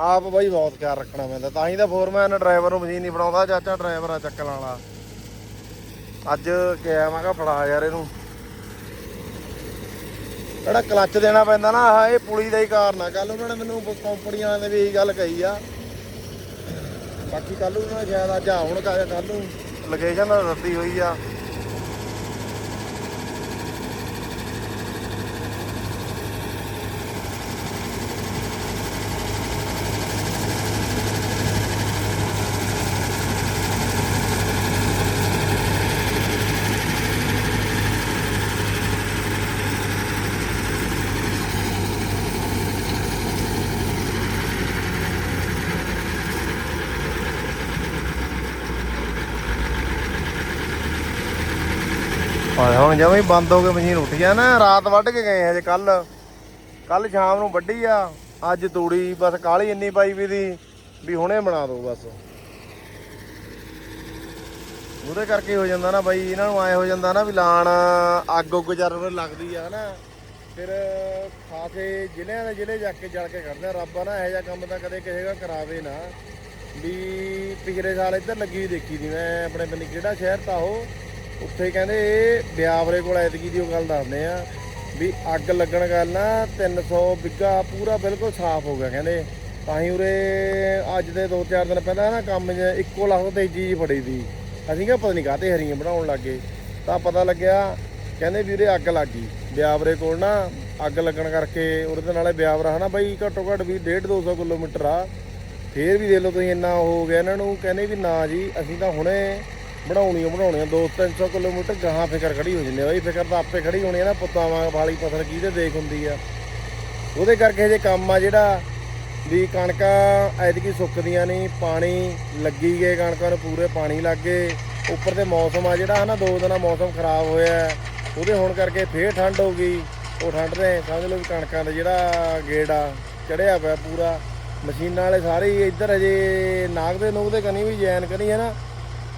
Speaker 1: ਆਪ ਬਾਈ ਬਹੁਤ ਖਿਆਲ ਰੱਖਣਾ ਪੈਂਦਾ, ਤਾਂ ਹੀ ਤਾਂ ਫੋਰਮੈਨ ਡਰਾਈਵਰ ਨੂੰ ਮਸ਼ੀਨ ਨਹੀਂ ਬਣਾਉਂਦਾ, ਚਾਚਾ ਡਰਾਈਵਰ ਆ ਚੱਕਣ ਵਾਲਾ। ਅੱਜ ਕਿਹਾ ਮੈਂ ਕਿਹਾ ਫੜਾ ਯਾਰ ਇਹਨੂੰ। ਜਿਹੜਾ ਕਲੱਚ ਦੇਣਾ ਪੈਂਦਾ ਨਾ, ਆਹ ਇਹ ਪੁਲੀ ਦਾ ਹੀ ਕਾਰਨ ਆ। ਕੱਲ ਉਹਨਾਂ ਨੇ ਮੈਨੂੰ ਕੰਪਨੀਆਂ ਨੇ ਵੀ ਇਹੀ ਗੱਲ ਕਹੀ ਆ। ਬਾਕੀ ਕੱਲ ਨੂੰ ਉਹਨਾਂ ਸ਼ਾਇਦ ਅੱਜ ਆਉਣ ਕੱਲ ਨੂੰ। ਲੋਕੇਸ਼ਨ ਰੱਦੀ ਹੋਈ ਆ ਹਾਂ ਹੁਣ ਜਮਾਂ ਬੰਦ ਹੋ ਕੇ ਮਸ਼ੀਨ ਉੱਠ ਗਿਆ ਨਾ, ਰਾਤ ਵੱਢ ਕੇ ਗਏ ਹਜੇ ਕੱਲ ਕੱਲ ਸ਼ਾਮ ਨੂੰ ਵੱਢੀ ਆ, ਅੱਜ ਤੂੜੀ, ਬਸ ਕਾਲੀ ਇੰਨੀ ਪਾਈ ਵੀ ਦੀ, ਵੀ ਹੁਣੇ ਬਣਾ ਦੋ ਬਸ। ਉਹਦੇ ਕਰਕੇ ਹੋ ਜਾਂਦਾ ਨਾ ਬਾਈ, ਇਹਨਾਂ ਨੂੰ ਆਏ ਹੋ ਜਾਂਦਾ ਨਾ ਵੀ ਲਾਣ ਅੱਗ ਉੱਗ ਜਰ ਲੱਗਦੀ ਆ, ਹਨਾ। ਫਿਰ ਖਾਸੇ ਜ਼ਿਲ੍ਹਿਆਂ ਦੇ ਜ਼ਿਲ੍ਹੇ ਜਾ ਕੇ ਜਲ ਕੇ ਕਰਦੇ ਰੱਬ ਆ ਨਾ, ਇਹੋ ਜਿਹਾ ਕੰਮ ਤਾਂ ਕਦੇ ਕਿਸੇ ਦਾ ਕਰਾਵੇ ਨਾ। ਵੀ ਪਿਛਲੇ ਸਾਲ ਇੱਧਰ ਲੱਗੀ ਦੇਖੀ ਦੀ ਮੈਂ, ਆਪਣੇ ਪਿੰਡ ਕਿਹੜਾ ਸ਼ਹਿਰ ਤਾਂ ਉਹ। ਉੱਥੇ ਕਹਿੰਦੇ ਬਿਆਵਰੇ ਕੋਲ ਐਤਕੀ ਦੀ ਉਹ ਗੱਲ ਦੱਸਦੇ ਆ ਵੀ ਅੱਗ ਲੱਗਣ ਗੱਲ ਨਾ 300 ਬਿੱਗਾ ਪੂਰਾ ਬਿਲਕੁਲ ਸਾਫ਼ ਹੋ ਗਿਆ, ਕਹਿੰਦੇ। ਤਾਂ ਹੀ ਉਰੇ ਅੱਜ ਦੇ 2-4 ਦਿਨ ਪਹਿਲਾਂ ਨਾ ਕੰਮ 'ਚ ਇੱਕੋ ਲੱਖ ਤੇਜ਼ੀ ਜਿਹੀ ਫੜੀ ਦੀ ਅਸੀਂ ਕਿਹਾ ਪਤਾ ਨਹੀਂ ਕਾਹਤੇ ਹਰੀਆਂ ਬਣਾਉਣ ਲੱਗੇ ਤਾਂ ਪਤਾ ਲੱਗਿਆ, ਕਹਿੰਦੇ ਵੀ ਉਰੇ ਅੱਗ ਲੱਗ ਗਈ। ਬਿਆਵਰੇ ਕੋਲ ਨਾ ਅੱਗ ਲੱਗਣ ਕਰਕੇ ਉਹਦੇ ਦੇ ਨਾਲੇ ਬਿਆਵਰਾ ਹਨਾ ਬਾਈ ਘੱਟੋ ਘੱਟ ਵੀ 1.5 200 ਕਿਲੋਮੀਟਰ ਆ। ਫੇਰ ਵੀ ਦੇਖ ਲਓ ਤੁਸੀਂ ਇੰਨਾ ਹੋ ਗਿਆ ਇਹਨਾਂ ਨੂੰ, ਕਹਿੰਦੇ ਵੀ ਨਾ ਜੀ, ਅਸੀਂ ਤਾਂ ਹੁਣੇ ਬਣਾਉਣੀ ਓ ਬਣਾਉਣੀ ਆ। 2-300 ਕਿਲੋਮੀਟਰ ਗਾਹਾਂ ਫਿਕਰ ਖੜੀ ਹੋ ਜਾਂਦੀ ਆ। ਫਿਕਰ ਤਾਂ ਆਪੇ ਖੜੀ ਹੋਣੀ ਆ ਨਾ, ਪੁੱਤਾਂ ਵਾਂਗ ਵਾਲੀ ਫਸਲ ਕਿਹਦੇ ਦੇਖ ਹੁੰਦੀ ਆ। ਉਹਦੇ ਕਰਕੇ ਜੇ ਕੰਮ ਆ ਜਿਹੜਾ, ਵੀ ਕਣਕਾਂ ਐਤਕੀ ਸੁੱਕਦੀਆਂ ਨਹੀਂ ਪਾਣੀ ਲੱਗੀ ਗਏ, ਕਣਕਾਂ ਨੂੰ ਪੂਰੇ ਪਾਣੀ ਲੱਗ ਗਏ। ਉੱਪਰ ਤੇ ਮੌਸਮ ਆ ਜਿਹੜਾ ਹਨਾ, ਦੋ ਦਿਨਾਂ ਮੌਸਮ ਖਰਾਬ ਹੋਇਆ। ਉਹਦੇ ਹੋਣ ਕਰਕੇ ਫੇਰ ਠੰਡ ਹੋ ਗਈ। ਉਹ ਠੰਡ ਦੇ ਸਮਝ ਲਓ ਵੀ ਕਣਕਾਂ ਦਾ ਜਿਹੜਾ ਗੇੜ ਆ ਚੜਿਆ ਪਿਆ ਪੂਰਾ। ਮਸ਼ੀਨਾਂ ਵਾਲੇ ਸਾਰੇ ਹੀ ਇੱਧਰ ਅਜੇ ਨਾਗ ਦੇ ਨੂਗ ਦੇ ਕਨੀ ਵੀ ਜੈਨ ਕਨੀ ਹੈ ਨਾ।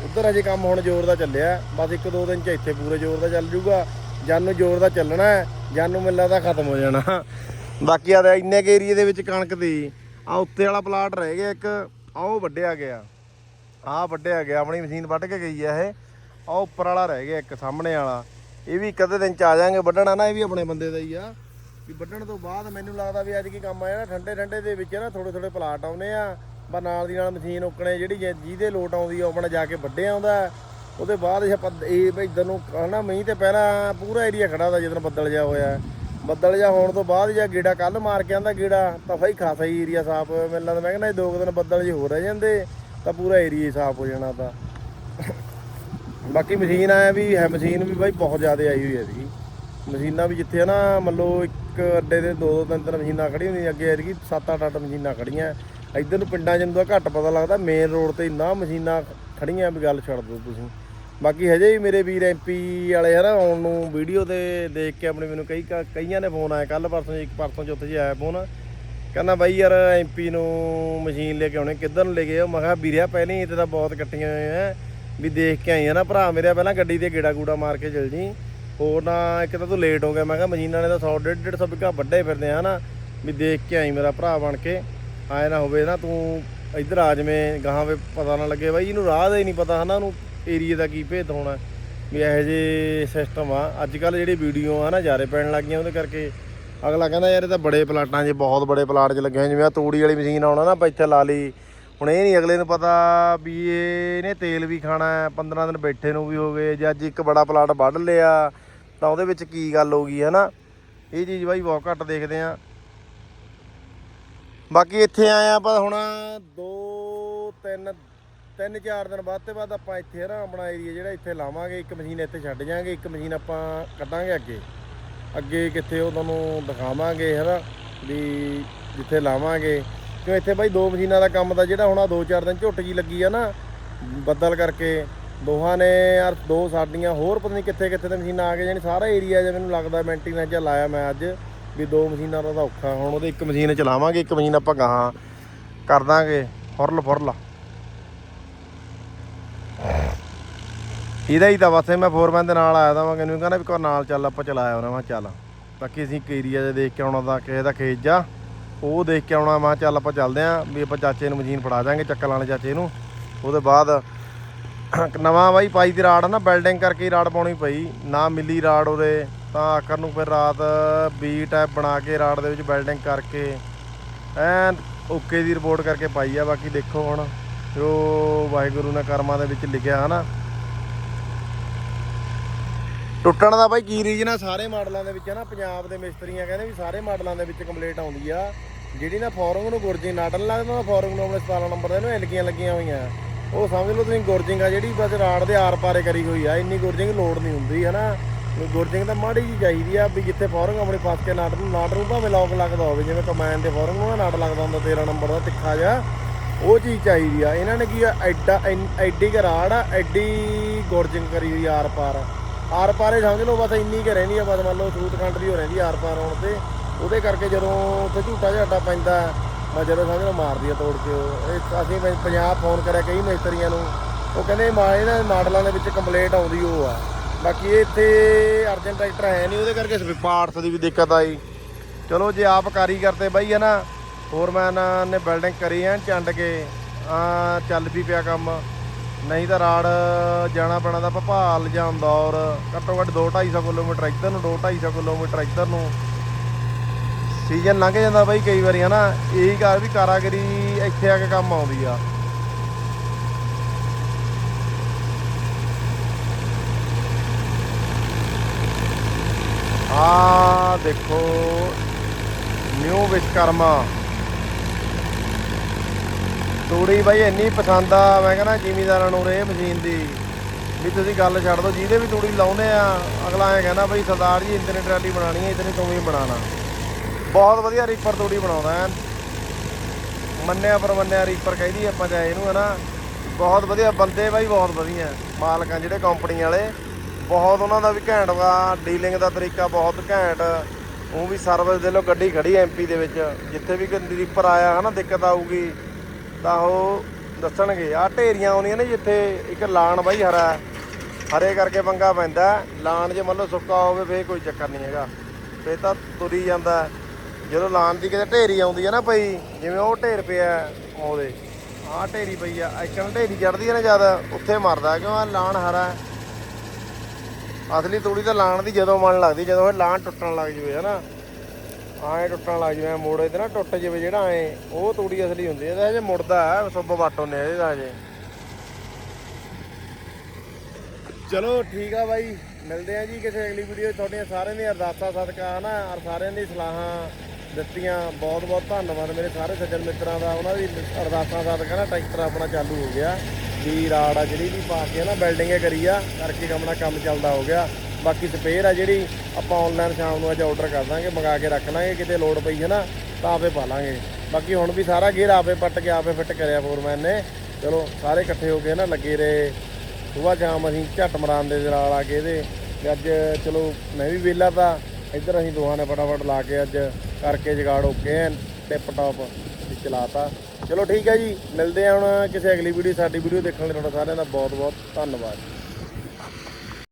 Speaker 1: ਉੱਧਰ ਅਜੇ ਕੰਮ ਹੁਣ ਜ਼ੋਰ ਦਾ ਚੱਲਿਆ। ਬਸ ਇੱਕ ਦੋ ਦਿਨ ਚ ਇੱਥੇ ਪੂਰੇ ਜ਼ੋਰ ਦਾ ਚੱਲ ਜੂਗਾ। ਜਨ ਨੂੰ ਜ਼ੋਰ ਦਾ ਚੱਲਣਾ ਹੈ। ਜਨ ਨੂੰ ਮੈਨੂੰ ਲੱਗਦਾ ਖਤਮ ਹੋ ਜਾਣਾ। ਬਾਕੀ ਆ ਇੰਨੇ ਕੇ ਏਰੀਏ ਦੇ ਵਿੱਚ ਕਣਕ ਦੀ। ਆ ਉੱਤੇ ਵਾਲਾ ਪਲਾਟ ਰਹਿ ਗਿਆ ਇੱਕ। ਆ ਉਹ ਵੱਢਿਆ ਗਿਆ। ਆਹ ਵੱਢਿਆ ਗਿਆ। ਆਪਣੀ ਮਸ਼ੀਨ ਵੱਢ ਕੇ ਗਈ ਆ ਇਹ। ਆ ਉੱਪਰ ਵਾਲਾ ਰਹਿ ਗਿਆ ਇੱਕ, ਸਾਹਮਣੇ ਵਾਲਾ। ਇਹ ਵੀ ਇੱਕ ਅੱਧੇ ਦਿਨ ਚ ਆ ਜਾਾਂਗੇ। ਵੱਢਣਾ ਨਾ, ਇਹ ਵੀ ਆਪਣੇ ਬੰਦੇ ਦਾ ਹੀ ਆ। ਵੀ ਵੱਢਣ ਤੋਂ ਬਾਅਦ ਮੈਨੂੰ ਲੱਗਦਾ ਵੀ ਅੱਜ ਕੀ ਕੰਮ ਆ ਜਿਹੜਾ ਠੰਡੇ ਠੰਡੇ ਦੇ ਵਿੱਚ ਨਾ ਥੋੜੇ ਥੋੜੇ ਪਲਾਟ ਆਉਨੇ ਆ। ਬਾ ਨਾਲ ਦੀ ਨਾਲ ਮਸ਼ੀਨ ਉੱਕਣੇ, ਜਿਹੜੀ ਜੇ- ਜਿਹਦੇ ਲੋਟ ਆਉਂਦੀ ਆ, ਉਹ ਆਪਣਾ ਜਾ ਕੇ ਵੱਡੇ ਆਉਂਦਾ ਉਹਦੇ ਬਾਅਦ ਜੇ ਆਪਾਂ ਇਹ ਵੀ ਇੱਧਰ ਨੂੰ ਹਨਾ ਮੀਂਹ ਤੇ ਪਹਿਲਾਂ ਪੂਰਾ ਏਰੀਆ ਖੜਾ ਹੁੰਦਾ ਜਦੋਂ ਬੱਦਲ ਜਿਹਾ ਹੋਇਆ। ਬੱਦਲ ਜਿਹਾ ਹੋਣ ਤੋਂ ਬਾਅਦ ਜਾਂ ਗੇੜਾ ਕੱਲ ਮਾਰ ਕੇ ਆਂਦਾ ਗੇੜਾ, ਤਾਂ ਫਾਈ ਖਾਸਾ ਹੀ ਏਰੀਆ ਸਾਫ਼ ਮੈਨੂੰ ਲੱਗਦਾ, ਮੈਂ ਕਹਿੰਦਾ ਇਹ ਦੋ ਕੁ ਦਿਨ ਬੱਦਲ ਜਿਹੇ ਹੋ ਰਹਿ ਜਾਂਦੇ, ਤਾਂ ਪੂਰਾ ਏਰੀਆ ਸਾਫ਼ ਹੋ ਜਾਣਾ ਤਾਂ। ਬਾਕੀ ਮਸ਼ੀਨ ਆਇਆ ਵੀ ਹੈ, ਮਸ਼ੀਨ ਵੀ ਬਾਈ ਬਹੁਤ ਜ਼ਿਆਦਾ ਆਈ ਹੋਈ ਹੈ ਜੀ ਮਸ਼ੀਨਾਂ ਵੀ ਜਿੱਥੇ ਨਾ ਮੰਨ ਲਓ ਇੱਕ ਅੱਡੇ ਦੇ ਦੋ ਦੋ ਤਿੰਨ ਤਿੰਨ ਮਸ਼ੀਨਾਂ ਖੜੀਆਂ ਹੁੰਦੀਆਂ, ਅੱਗੇ ਐਤਕੀ ਸੱਤ ਅੱਠ ਅੱਠ ਮਸ਼ੀਨਾਂ ਖੜੀਆਂ ਇੱਧਰ ਨੂੰ ਪਿੰਡਾਂ 'ਚ ਨੂੰ ਘੱਟ ਪਤਾ ਲੱਗਦਾ ਮੇਨ ਰੋਡ ਤੇ ਇੰਨਾ ਮਸ਼ੀਨਾਂ ਖੜੀਆਂ ਵੀ ਗੱਲ ਛੱਡ ਦਿਓ ਤੁਸੀਂ। ਬਾਕੀ ਹਜੇ ਵੀ ਮੇਰੇ ਵੀਰ ਐਮਪੀ ਵਾਲੇ ਹਨਾ, ਆਉਣ ਨੂੰ ਵੀਡੀਓ ਤੇ ਦੇਖ ਕੇ ਆਪਣੇ ਮੈਨੂੰ ਕਈ ਕਈਆਂ ਨੇ ਫੋਨ ਆਇਆ ਕੱਲ ਪਰਸੋਂ ਇੱਕ ਪਰਸੋਂ ਚੌਥੇ ਜੀ ਆਇਆ ਫੋਨ ਕਹਿੰਦਾ ਬਾਈ ਯਾਰ ਐਮਪੀ ਨੂੰ ਮਸ਼ੀਨ ਲੈ ਕੇ ਆਉਣੇ, ਕਿੱਧਰ ਨੂੰ ਲੈ ਗਏ ਉਹ ਮੈਂ ਕਿਹਾ ਵੀਰਿਆ, ਪਹਿਲਾਂ ਹੀ ਇੱਥੇ ਤਾਂ ਬਹੁਤ ਕੱਟੀਆਂ ਹੋਏ ਆ ਵੀ ਦੇਖ ਕੇ ਆਈ ਆ ਨਾ ਭਰਾ ਮੇਰੇ, ਪਹਿਲਾਂ ਗੱਡੀ ਤੇ ਗੇੜਾ ਗੂੜਾ ਮਾਰ ਕੇ ਚਲ ਜੀ। ਹੋਰ ਨਾ, ਇੱਕ ਤਾਂ ਤੂੰ ਲੇਟ ਹੋ ਗਿਆ, ਮੈਂ ਕਿਹਾ ਮਸ਼ੀਨਾਂ ਨੇ ਤਾਂ 100 150 150 ਬਿੱਗਾ ਵੱਡੇ ਫਿਰਦੇ ਆ ਨਾ ਵੀ ਦੇਖ ਕੇ ਆਈ ਮੇਰਾ ਭਰਾ ਬਣ ਕੇ। ਆਏ ਨਾ ਹੋਵੇ ਨਾ ਤੂੰ ਇੱਧਰ ਆ ਜਵੇਂ ਗਾਹਾਂ ਵੇ ਪਤਾ ਨਾ ਲੱਗੇ ਬਾਈ, ਇਹਨੂੰ ਰਾਹ ਦਾ ਹੀ ਨਹੀਂ ਪਤਾ ਹਨਾ, ਉਹਨੂੰ ਏਰੀਏ ਦਾ ਕੀ ਭੇਤ ਹੋਣਾ। ਵੀ ਇਹੋ ਜਿਹੇ ਸਿਸਟਮ ਆ। ਅੱਜ ਕੱਲ ਜਿਹੜੀ ਵੀਡੀਓ ਆ ਨਾ ਜਾਰੇ ਪੈਣ ਲੱਗ ਗਈਆਂ, ਉਹਦੇ ਕਰਕੇ ਅਗਲਾ ਕਹਿੰਦਾ ਯਾਰ ਇਹ ਤਾਂ ਬੜੇ ਪਲਾਟਾਂ 'ਚ, ਬਹੁਤ ਬੜੇ ਪਲਾਟ 'ਚ ਲੱਗੇ ਹੋਏ ਜਿਵੇਂ ਆ ਤੂੜੀ ਵਾਲੀ ਮਸ਼ੀਨ ਆਉਣਾ ਨਾ, ਆਪਾਂ ਇੱਥੇ ਲਾ ਲਈ। ਹੁਣ ਇਹ ਨਹੀਂ ਅਗਲੇ ਨੂੰ ਪਤਾ ਵੀ ਇਹਨੇ ਤੇਲ ਵੀ ਖਾਣਾ ਹੈ 15 ਦਿਨ ਬੈਠੇ ਨੂੰ ਵੀ ਹੋ ਗਏ, ਜੇ ਅੱਜ ਇੱਕ ਬੜਾ ਪਲਾਟ ਵੱਢ ਲਿਆ, ਤਾਂ ਉਹਦੇ ਵਿੱਚ ਕੀ ਗੱਲ ਹੋ ਗਈ ਹੈ ਨਾ ਇਹ ਚੀਜ਼ ਬਾਈ ਬਹੁਤ ਘੱਟ ਦੇਖਦੇ ਆ ਬਾਕੀ ਇੱਥੇ ਆਏ ਆ ਆਪਾਂ ਹੁਣ 2 3 ਤਿੰਨ, ਚਾਰ ਦਿਨ ਬਾਅਦ ਤੇ ਬਾਅਦ ਆਪਾਂ ਇੱਥੇ ਨਾ ਆਪਣਾ ਏਰੀਆ ਜਿਹੜਾ ਇੱਥੇ ਲਾਵਾਂਗੇ। ਇੱਕ ਮਸ਼ੀਨ ਇੱਥੇ ਛੱਡ ਜਾਾਂਗੇ, ਇੱਕ ਮਸ਼ੀਨ ਆਪਾਂ ਕੱਢਾਂਗੇ ਅੱਗੇ। ਅੱਗੇ ਕਿੱਥੇ ਉਹ ਤੁਹਾਨੂੰ ਦਿਖਾਵਾਂਗੇ, ਹੈਨਾ, ਵੀ ਜਿੱਥੇ ਲਾਵਾਂਗੇ। ਕਿਉਂ ਇੱਥੇ ਬਾਈ ਦੋ ਮਸ਼ੀਨਾਂ ਦਾ ਕੰਮ ਦਾ ਜਿਹੜਾ ਹੁਣ ਆ ਦੋ, ਚਾਰ ਦਿਨ ਝੁੱਟ ਜੀ ਲੱਗੀ ਆ ਨਾ, ਬੱਦਲ ਕਰਕੇ। ਦੋਹਾਂ ਨੇ ਯਾਰ ਦੋ ਸਾਡੀਆਂ ਹੋਰ ਪਤਾ ਨਹੀਂ ਕਿੱਥੇ ਕਿੱਥੇ ਤੇ ਮਸ਼ੀਨਾਂ ਆ ਗਏ ਜਾਨੀ ਸਾਰਾ ਏਰੀਆ ਜਿਹਾ ਮੈਨੂੰ ਲੱਗਦਾ, ਮੈਂਟੇਨੈਂਸ ਜਿਹਾ ਲਾਇਆ ਮੈਂ ਅੱਜ। ਵੀ ਦੋ ਮਸ਼ੀਨਾਂ ਦਾ ਤਾਂ ਔਖਾ। ਹੁਣ ਉਹਦੇ ਇੱਕ ਮਸ਼ੀਨ ਚਲਾਵਾਂਗੇ, ਇੱਕ ਮਸ਼ੀਨ ਆਪਾਂ ਗਾਹਾਂ ਕਰ ਦਾਂਗੇ। ਫੁਰਲ ਫੁਰਲ। ਇਹਦਾ ਹੀ ਤਾਂ ਬਸ ਮੈਂ ਫੋਰਮੈਨ ਦੇ ਨਾਲ ਆਇਆ ਤਾਂ ਮੈਂ ਕਹਿੰਦਾ ਵੀ ਕੋ ਨਾਲ ਚੱਲ, ਆਪਾਂ ਚਲਾਇਆ ਉਹਨਾਂ ਮੈਂ ਕਿਹਾ ਚੱਲ। ਬਾਕੀ ਅਸੀਂ ਇੱਕ ਏਰੀਆ 'ਚ ਦੇਖ ਕੇ ਆਉਣਾ ਤਾਂ ਕਿਸੇ ਦਾ ਖੇਤ ਜਾ। ਉਹ ਦੇਖ ਕੇ ਆਉਣਾ, ਮੈਂ ਕਿਹਾ ਚੱਲ ਆਪਾਂ ਚੱਲਦੇ ਆਂ ਵੀ ਆਪਾਂ ਚਾਚੇ ਨੂੰ ਮਸ਼ੀਨ ਫੜਾ ਦਾਂਗੇ ਚੱਕਲ ਵਾਲੇ ਚਾਚੇ ਨੂੰ। ਉਹਦੇ ਬਾਅਦ ਨਵਾਂ ਬਾਈ ਪਾਈ ਦੀ ਰਾੜ ਨਾ ਬਿਲਡਿੰਗ ਕਰਕੇ ਰਾੜ ਪਾਉਣੀ ਪਈ। ਨਾ ਮਿਲੀ ਰਾੜ ਉਹਦੇ। ਤਾਂ ਆਖਰ ਨੂੰ ਫਿਰ ਰਾਤ ਬੀ ਟੈਪ ਬਣਾ ਕੇ ਰਾਡ ਦੇ ਵਿੱਚ ਵੈਲਡਿੰਗ ਕਰਕੇ ਐਨ ਓਕੇ ਦੀ ਰਿਪੋਰਟ ਕਰਕੇ ਪਾਈ ਆ, ਬਾਕੀ ਦੇਖੋ ਹੁਣ ਜੋ ਵਾਹਿਗੁਰੂ ਨੇ ਕਰਮਾਂ ਦੇ ਵਿੱਚ ਲਿਖਿਆ ਹਨਾ। ਟੁੱਟਣ ਦਾ ਬਾਈ ਕੀ ਰੀਜਨ ਆ? ਸਾਰੇ ਮਾਡਲਾਂ ਦੇ ਵਿੱਚ ਹੈ ਨਾ ਪੰਜਾਬ ਦੇ ਮਿਸਤਰੀਆਂ ਕਹਿੰਦੇ ਵੀ ਸਾਰੇ ਮਾਡਲਾਂ ਦੇ ਵਿੱਚ ਕੰਪਲੀਟ ਆਉਂਦੀ ਆ। ਜਿਹੜੀ ਨਾ ਫੋਰਮ ਨੂੰ ਗੁਰਜੀ ਨਾਟਨ ਲੱਗਦਾ ਨਾ ਫੋਰਮ ਨੂੰ ਆਪਣੇ 17 ਨੰਬਰ ਦੇ ਨੂੰ ਐਲਕੀਆਂ ਲੱਗੀਆਂ ਹੋਈਆਂ। ਉਹ ਸਮਝ ਲਓ ਤੁਸੀਂ ਗੁਰਜਿੰਗ ਆ ਜਿਹੜੀ ਬਸ ਰਾੜ ਦੇ ਆਰ ਪਾਰੇ ਕਰੀ ਹੋਈ ਆ, ਇੰਨੀ ਗੁਰਜਿੰਗ ਲੋਡ ਨਹੀਂ ਹੁੰਦੀ ਹੈ ਨਾ ਗੁਰਜਿੰਗ ਤਾਂ ਮਾੜੀ ਜੀ ਚਾਹੀਦੀ ਆ ਵੀ ਜਿੱਥੇ ਫੋਰਮ ਆਪਣੇ ਫਸ ਕੇ ਨਾਟ ਨੂੰ ਨਾਟ ਨੂੰ ਭਾਵੇਂ ਲੌਕ ਲੱਗਦਾ ਹੋਵੇ, ਜਿਵੇਂ ਕਮੈਨ ਦੇ ਫੋਰਮ ਨੂੰ ਨਾਟ ਲੱਗਦਾ ਹੁੰਦਾ 13 ਨੰਬਰ ਦਾ ਤਿੱਖਾ ਜਿਹਾ, ਉਹ ਚੀਜ਼ ਚਾਹੀਦੀ ਆ। ਇਹਨਾਂ ਨੇ ਕੀ ਆ, ਐਡਾ ਐਨ- ਐਡੀ ਕੁ ਰਾੜ ਆ, ਐਡੀ ਗੁਰਜਿੰਗ ਕਰੀ ਹੋਈ ਆਰ ਪਾਰ। ਆਰ ਪਾਰੇ ਸਮਝ ਲਓ, ਬਸ ਇੰਨੀ ਕੁ ਰਹਿੰਦੀ ਆ, ਬਸ ਮੰਨ ਲਓ ਸੂਤ ਦੀ ਹੋ ਰਹਿੰਦੀ ਆਰ ਪਾਰ ਆਉਣ ਤੇ। ਉਹਦੇ ਕਰਕੇ ਜਦੋਂ ਉੱਥੇ ਝੂਟਾ ਝਾਟਾ ਪੈਂਦਾ, ਮੈਂ ਜਦੋਂ ਸਮਝ ਲਓ ਮਾਰਦੀ ਆ ਤੋੜ ਕੇ ਉਹ। ਇਹ ਅਸੀਂ ਪੰਜਾਬ ਫੋਨ ਕਰਿਆ ਕਈ ਮਿਸਤਰੀਆਂ ਨੂੰ। ਉਹ ਕਹਿੰਦੇ ਮਾ, ਇਹਨਾਂ ਮਾਡਲਾਂ ਦੇ ਵਿੱਚ ਕੰਪਲੇਂਟ ਆਉਂਦੀ ਉਹ ਆ। ਬਾਕੀ ਇੱਥੇ ਅਰਜਨ ਟਰੈਕਟਰ ਹੈ ਨਹੀਂ, ਉਹਦੇ ਕਰਕੇ ਪਾਰਟਸ ਦੀ ਵੀ ਦਿੱਕਤ ਆਈ। ਚਲੋ, ਜੇ ਆਪ ਕਾਰੀਗਰ ਤੇ ਬਈ ਹੈ ਨਾ ਫੋਰਮੈਨ ਨੇ ਬਿਲਡਿੰਗ ਕਰੀ ਐ, ਚੰਡ ਕੇ ਆ ਚੱਲ ਵੀ ਪਿਆ ਕੰਮ। ਨਹੀਂ ਤਾਂ ਰਾੜ ਜਾਣਾ ਪੈਣਾ ਤਾਂ ਭਪਾਲ ਜਾਂ ਦੌਰ। ਘੱਟੋ ਘੱਟ 2 250 ਕਿਲੋਮੀਟਰ ਇੱਧਰ ਨੂੰ 2 250 ਕਿਲੋਮੀਟਰ ਇੱਧਰ ਨੂੰ। ਸੀਜ਼ਨ ਲੰਘ ਜਾਂਦਾ ਬਾਈ ਕਈ ਵਾਰੀ ਹਨਾ ਇਹੀ ਕਾਰ ਵੀ ਕਾਰਾਗਰੀ ਇੱਥੇ ਆ ਕੇ ਕੰਮ ਆਉਂਦੀ ਆ। ਆ ਦੇਖੋ, ਨਿਊ ਵਿਸ਼ਕਰਮਾ ਤੂੜੀ ਬਾਈ ਇੰਨੀ ਪਸੰਦ ਆ, ਮੈਂ ਕਹਿੰਦਾ ਜ਼ਿਮੀਦਾਰਾਂ ਨੂੰ ਰੇ ਮਸ਼ੀਨ ਦੀ। ਵੀ ਤੁਸੀਂ ਗੱਲ ਛੱਡ ਦਿਓ, ਜਿਹਦੇ ਵੀ ਤੂੜੀ ਲਾਉਂਦੇ ਆ, ਅਗਲਾ ਐ ਕਹਿੰਦਾ ਬਈ ਸਰਦਾਰ ਜੀ ਇੰਤਨੇ ਟਰਾਲੀ ਬਣਾਣੀ ਹੈ ਇਤਨੇ ਤੂੰ ਵੀ ਬਣਾਣਾ ਬਹੁਤ ਵਧੀਆ ਰੀਪਰ ਤੂੜੀ ਬਣਾਉਂਦਾ ਐ। ਮੰਨਿਆ ਪਰ ਮੰਨਿਆ ਰੀਪਰ ਕਹਿੰਦੀ ਆਪਾਂ ਚਾਹੇ ਇਹਨੂੰ, ਹਨਾ। ਬਹੁਤ ਵਧੀਆ, ਬੰਦੇ ਬਾਈ ਬਹੁਤ ਵਧੀਆ। ਮਾਲਕਾਂ ਜਿਹੜੇ ਕੰਪਨੀ ਵਾਲੇ। ਬਹੁਤ ਉਹਨਾਂ ਦਾ ਵੀ ਘੈਂਟ ਵਾ, ਡੀਲਿੰਗ ਦਾ ਤਰੀਕਾ ਬਹੁਤ ਘੈਂਟ। ਉਹ ਵੀ ਸਰਵਿਸ ਦੇ ਲੋ ਗੱਡੀ ਖੜੀ ਐਮਪੀ ਦੇ ਵਿੱਚ। ਜਿੱਥੇ ਵੀ ਕੋਈ ਰੀਪਰ ਆਇਆ ਹਨਾ, ਦਿੱਕਤ ਆਊਗੀ, ਤਾਂ ਉਹ ਦੱਸਣਗੇ। ਆ ਢੇਰੀਆਂ ਆਉਂਦੀਆਂ ਨੇ ਜਿੱਥੇ, ਇੱਕ ਲਾਣ ਬਾਈ ਹਰਾ, ਹਰੇ ਕਰਕੇ ਪੰਗਾ ਪੈਂਦਾ। ਲਾਣ ਜੇ ਮੰਨ ਲਓ ਸੁੱਕਾ ਹੋਵੇ, ਫੇਰ ਕੋਈ ਚੱਕਰ ਨਹੀਂ ਹੈਗਾ। ਫੇਰ ਤਾਂ ਤੁਰੀ ਜਾਂਦਾ। ਜਦੋਂ ਲਾਣ ਦੀ ਕਿਤੇ ਢੇਰੀ ਆਉਂਦੀ ਹੈ ਨਾ ਪਈ ਜਿਵੇਂ ਉਹ ਢੇਰ ਪਿਆ ਉਹਦੇ। ਆਹ ਢੇਰੀ ਪਈ ਆ ਐਕਣ ਢੇਰੀ ਚੜਦੀ ਹੈ ਨਾ ਜ਼ਿਆਦਾ, ਉੱਥੇ ਮਰਦਾ, ਕਿਉਂ ਆ? ਲਾਣ ਹਰਾ। ਅਸਲੀ ਤੂੜੀ ਤਾਂ ਲਾਣ ਦੀ ਜਦੋਂ ਮਨ ਲੱਗਦੀ, ਜਦੋਂ ਇਹ ਲਾਣ ਟੁੱਟਣ ਲੱਗ ਜਵੇ, ਹਨਾ? ਆਏ ਟੁੱਟਣ ਲੱਗ ਜਵੇ ਮੋੜੇ ਤੇ ਨਾ ਟੁੱਟ ਜਵੇ ਜਿਹੜਾ, ਐ, ਉਹ ਤੂੜੀ ਅਸਲੀ ਹੁੰਦੀ ਹੈ। ਇਹਦਾ ਹਜੇ ਮੁੜਦਾ ਹੈ ਸੁੱਬ ਵਾਟੋ ਨੇ ਇਹਦਾ ਹਜੇ। ਚਲੋ, ਠੀਕ ਆ ਬਾਈ। ਮਿਲਦੇ ਆ ਜੀ ਕਿਸੇ ਅਗਲੀ ਵੀਡੀਓ 'ਚ ਤੁਹਾਡੀਆਂ ਸਾਰਿਆਂ ਦੀਆਂ ਅਰਦਾਸਾਂ, ਸਦਕਾ, ਹਨਾ? ਔਰ ਸਾਰਿਆਂ ਦੀ ਸਲਾਹਾਂ ਦਿੱਤੀਆਂ। ਬਹੁਤ ਬਹੁਤ ਧੰਨਵਾਦ ਮੇਰੇ ਸਾਰੇ ਸੱਜਣ ਮਿੱਤਰਾਂ ਦਾ। ਉਹਨਾਂ ਦੀ ਅਰਦਾਸਾਂ ਸਦਕਾ ਨਾ ਟਰੈਕਟਰ ਆਪਣਾ ਚਾਲੂ ਹੋ ਗਿਆ। ਵੀ ਰਾੜ ਆ, ਜਿਹੜੀ ਵੀ ਪਾ ਕੇ ਨਾ ਬਿਲਡਿੰਗੇ ਕਰੀ ਆ, ਕਰਕੇ ਕੰਮ ਕੰਮ ਚੱਲਦਾ ਹੋ ਗਿਆ। ਬਾਕੀ ਸਪੇਅਰ ਆ ਜਿਹੜੀ, ਆਪਾਂ ਆਨਲਾਈਨ ਸ਼ਾਮ ਨੂੰ ਅੱਜ ਆਰਡਰ ਕਰ ਦਾਂਗੇ, ਮੰਗਾ ਕੇ ਰੱਖ ਲਾਂਗੇ, ਕਿਤੇ ਲੋੜ ਪਈ ਹੈ ਨਾ, ਤਾਂ ਆਪੇ ਪਾ ਲਾਂਗੇ। ਬਾਕੀ ਹੁਣ ਵੀ ਸਾਰਾ ਗੇਅਰ ਆਪੇ ਪੱਟ ਕੇ, ਆਪੇ ਫਿੱਟ ਕਰਿਆ ਫੋਰਮੈਨ ਨੇ। ਚਲੋ, ਸਾਰੇ ਇਕੱਠੇ ਹੋ ਕੇ ਨਾ, ਲੱਗੇ ਰਹੇ। ਸੁਬਾਹ ਸ਼ਾਮ ਅਸੀਂ ਝੱਟ ਮਰਾਨ ਦੇ ਨਾਲ ਆ ਕੇ ਇਹਦੇ। ਤੇ ਅੱਜ ਚਲੋ, ਮੈਂ ਵੀ ਵਿਹਲਾ ਤਾਂ, ਇੱਧਰ ਅਸੀਂ ਦੋਹਾਂ ਨੇ ਫਟਾਫਟ ਲਾ ਕੇ ਅੱਜ ਕਰਕੇ ਜਗਾੜ ਓਕੇ ਐਨ ਟਿਪ ਟਾਪ ਤੇ ਚਲਾਤਾ। ਚਲੋ ਠੀਕ ਹੈ ਜੀ, ਮਿਲਦੇ ਹਾਂ ਹੁਣ ਕਿਸੇ ਅਗਲੀ ਵੀਡੀਓ ਸਾਡੀ ਵੀਡੀਓ ਦੇਖਣ ਲਈ ਤੁਹਾਡਾ ਸਾਰਿਆਂ ਦਾ ਬਹੁਤ ਬਹੁਤ ਧੰਨਵਾਦ।